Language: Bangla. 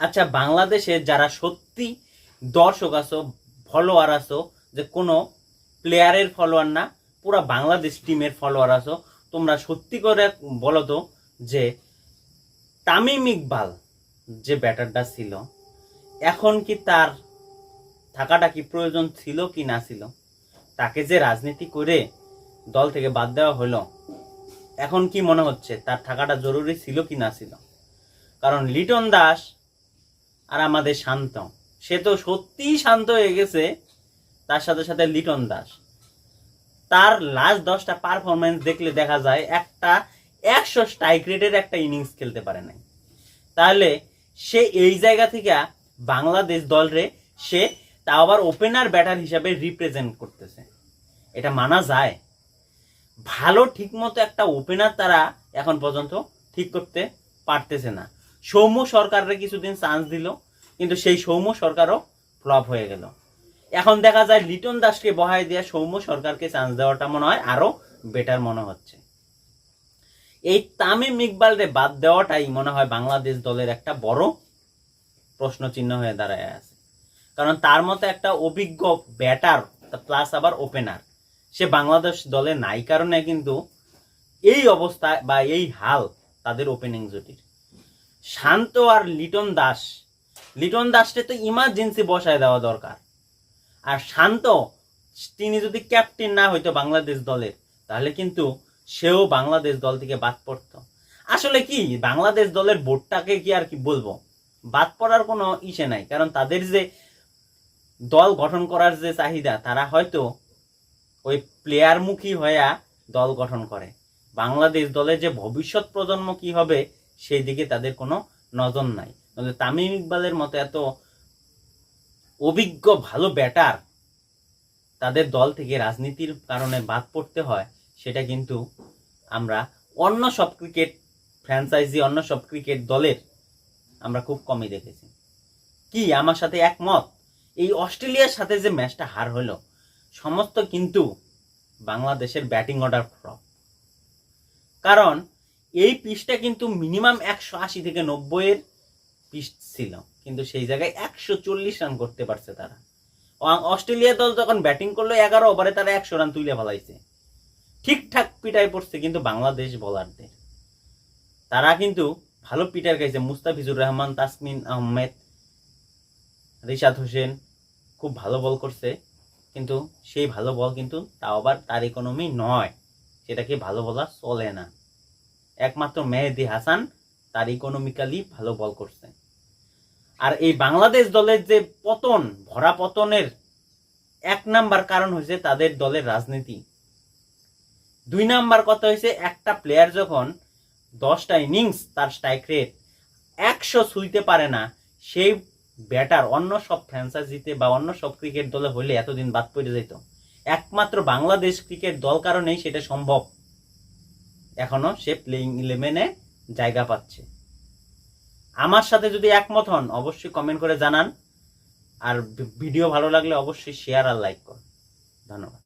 আচ্ছা বাংলাদেশে যারা সত্যি দর্শক আছো ফলোয়ার আছো, যে কোনো প্লেয়ারের ফলোয়ার না, পুরো বাংলাদেশ টিমের ফলোয়ার আছো, তোমরা সত্যি করে বলো তো যে তামিম ইকবাল যে ব্যাটারটা ছিল, এখন কি তার থাকাটা কি প্রয়োজন ছিল কি না ছিল? তাকে যে রাজনীতি করে দল থেকে বাদ দেওয়া হলো, এখন কি মনে হচ্ছে তার থাকাটা জরুরি ছিল কি না ছিল? কারণ লিটন দাস আর আমাদের শান্ত সে তো সত্যিই শান্ত হয়ে গেছে। তার সাথে সাথে লিটন দাস। তার লাস্ট দশটা পারফরমেন্স দেখলে দেখা যায় একটা একশো স্ট্রাইক রেটের একটা ইনিংস খেলতে পারে নাই। তাহলে সে এই জায়গা থেকে বাংলাদেশ দলরে সে তা আবার ওপেনার ব্যাটার হিসাবে রিপ্রেজেন্ট করতেছে। এটা মানা যায়। ভালো ঠিকমতো একটা ওপেনার তারা এখন পর্যন্ত ঠিক করতে পারতেছে না। সৌম্য সরকাররে কিছুদিন চান্স দিল, কিন্তু সেই সৌম্য সরকারও ফ্লপ হয়ে গেল। এখন দেখা যায় লিটন দাসকে বহাই দেওয়া সৌম্য সরকারকে চান্স দেওয়াটা মনে হয় আরও বেটার মনে হচ্ছে। এই তামিম ইকবালরে বাদ দেওয়াটাই মনে হয় বাংলাদেশ দলের একটা বড় প্রশ্ন চিহ্ন হয়ে দাঁড়ায় আছে। কারণ তার মতো একটা অভিজ্ঞ ব্যাটার প্লাস আবার ওপেনার সে বাংলাদেশ দলে নাই কারণে কিন্তু এই অবস্থা বা এই হাল তাদের ওপেনিং জুটির। শান্ত আর লিটন দাস। লিটন দাসকে তো ইমার্জেন্সি বসায় দেওয়া দরকার। আর শান্ত, তিনি যদি ক্যাপ্টেন না হইতো বাংলাদেশ দলের, তাহলে কিন্তু সেও বাংলাদেশ দল থেকে বাদ পড়তো। আসলে কি, বাংলাদেশ দলের বোর্ডটাকে কি আর কি বলব? বাদ পড়ার কোনো ইসে নাই, কারণ তাদের যে দল গঠন করার যে চাহিদা, তারা হয়তো ওই প্লেয়ারমুখী হইয়া দল গঠন করে। বাংলাদেশ দলের যে ভবিষ্যৎ প্রজন্ম কি হবে সেই দিকে তাদের কোনো নজর নাই। তাহলে তামিম ইকবালের মতো এত অভিজ্ঞ, ভালো ব্যাটার তাদের দল থেকে রাজনীতির কারণে বাদ পড়তে হয়, সেটা কিন্তু আমরা অন্য সব ক্রিকেট ফ্র্যাঞ্চাইজি অন্য সব ক্রিকেট দলের আমরা খুব কমই দেখেছি। কি, আমার সাথে একমত? এই অস্ট্রেলিয়ার সাথে যে ম্যাচটা হার হলো, সমস্ত কিন্তু বাংলাদেশের ব্যাটিং অর্ডার ফ্লপ। কারণ এই পিচটা কিন্তু মিনিমাম একশো আশি থেকে নব্বইয়ের পিচ ছিল। কিন্তু সেই জায়গায় একশো চল্লিশ রান করতে পারছে তারা। অস্ট্রেলিয়া দল যখন ব্যাটিং করল, এগারো ওভারে তারা একশো রান তুলে ফেলাইছে। ঠিকঠাক পিটাই পড়ছে কিন্তু বাংলাদেশ বলারদের তারা কিন্তু ভালো পিটার খাইছে মুস্তাফিজুর রহমান, তাসমিন আহমেদ, রিশাদ হোসেন খুব ভালো বল করছে। কিন্তু সেই ভালো বল কিন্তু তাও আবার তার ইকোনমি নয়। সেটাকে ভালো বলা চলে না। একমাত্র মেহেদি হাসান, তার ইকোনমিক্যালি ভালো বল করছে। আর এই বাংলাদেশ দলের যে পতন, ভরা পতনের এক নাম্বার কারণ হয়েছে তাদের দলের রাজনীতি। দুই নাম্বার কথা হয়েছে, একটা প্লেয়ার যখন দশটা ইনিংস তার স্ট্রাইক রেট একশো ছুঁইতে পারে না, সেই ব্যাটার অন্য সব ফ্র্যাঞ্চাইজিতে বা অন্য সব ক্রিকেট দলে হলে এতদিন বাদ পড়ে যেত একমাত্র বাংলাদেশ ক্রিকেট দল কারণেই সেটা সম্ভব। এখনও সে প্লেইং ইলেভেনে জায়গা পাচ্ছে। আমার সাথে যদি একমত হন, অবশ্যই কমেন্ট করে জানান। আর ভিডিও ভালো লাগলে অবশ্যই শেয়ার আর লাইক কর ধন্যবাদ।